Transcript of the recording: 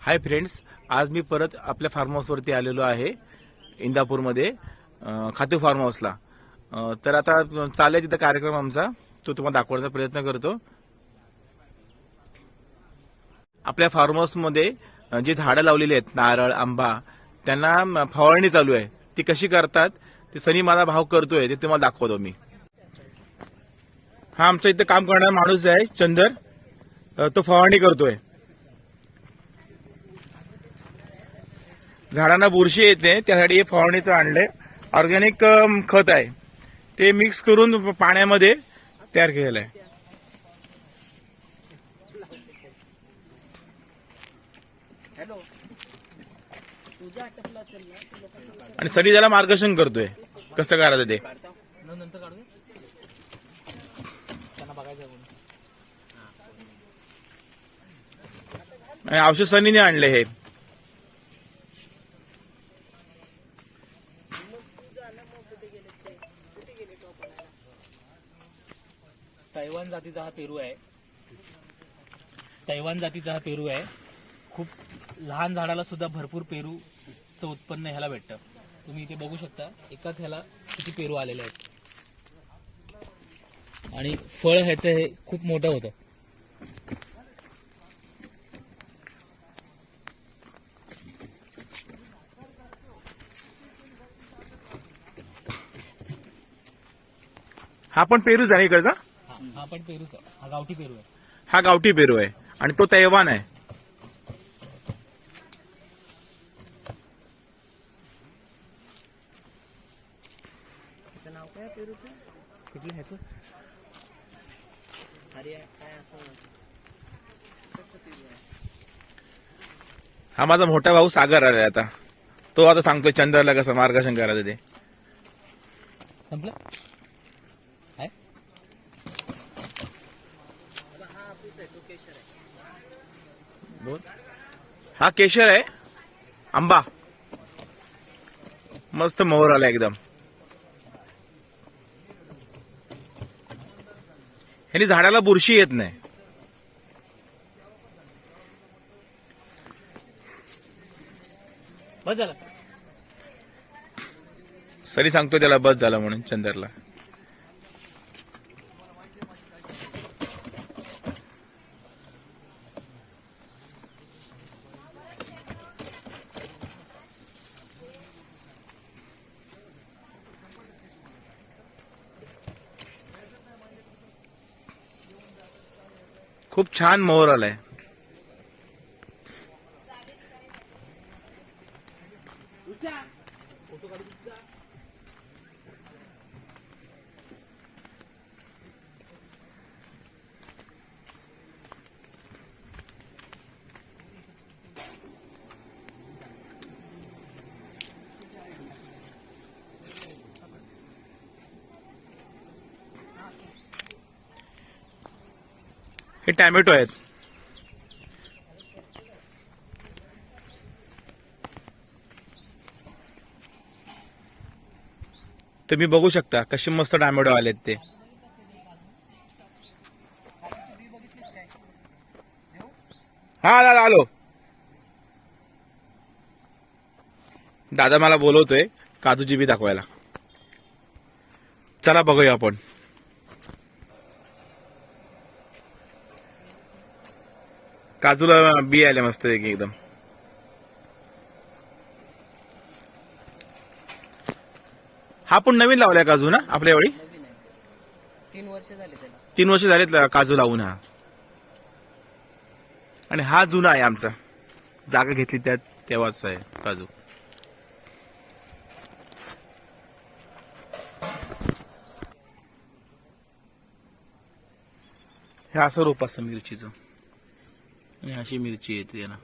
Hi friends आज मी परत आपल्या फार्म हाऊसवरती आलेलो आहे इंदापूरमध्ये अं, खातू फार्म हाऊसला तर आता चालेल तिथं कार्यक्रम आमचा तो तुम्हाला दाखवण्याचा प्रयत्न करतो. आपल्या फार्म हाऊसमध्ये जे झाडं लावलेली आहेत नारळ आंबा त्यांना फवारणी चालू आहे. ती कशी करतात ते सनी माझा भाव करतोय ते तुम्हाला दाखवतो मी. हा आमचा इथं काम करणारा माणूस आहे चंदर. तो फवारणी करतोय. झाडांना बुरशी येते त्यासाठी हे फवारणीचं आणलंय. ऑर्गॅनिक खत आहे. ते मिक्स करून पाण्यामध्ये तयार केलेलं आहे आणि सनी त्याला मार्गदर्शन करतोय. कसं करायचं ते? औषध सनीने आणले हे. तैवान जातीचा हा पेरू आहे. तैवान जातीचा हा पेरू आहे. खूप लहान झाडाला सुद्धा भरपूर पेरूचं उत्पन्न ह्याला भेटतं. तुम्ही इथे बघू शकता एकाच ह्याला किती पेरू आलेले आहेत. आणि फळ ह्याचं हे खूप मोठं होतं. हा पण पेरूच आहे इकडचा? हा पण पेरूचा हा गावठी पेरू आहे. हा गावठी पेरू आहे. आणि तो तैवान आहे. त्याचं नाव काय पेरूचं? कुठलं ह्याचं? अरे काय असं? हा माझा मोठा भाऊ सागर आलाय आता. तो आता सांगतोय चंद्रला कसं मार्गदर्शन करायचं ते. संपलं? हा केशर आहे. आंबा. मस्त मोहर आला एकदम. ह्यानी झाडाला बुरशी येत नाही. बस झालं. सरी सांगतो त्याला बस झाला म्हणून चंदरला. खूप छान मोहर आलाय. हे टॅमॅटो आहेत. तुम्ही बघू शकता कसे मस्त टॅमॅटो आलेत ते. हा दादा आलो. दादा मला बोलवतोय काजूची बी दाखवायला. चला बघूया आपण. काजूला बी आले मस्त एक एकदम. हा पण नवीन लावलाय काजू ना आपल्या वेळी? तीन वर्ष झाले त्याला. तीन वर्ष झालेत काजू लावून हा. आणि हा जुना आहे आमचा. जागा घेतली त्या तेव्हाच आहे काजू. हे असं रोप असतं मिरचीचं. आणि अशी मिरची येते ना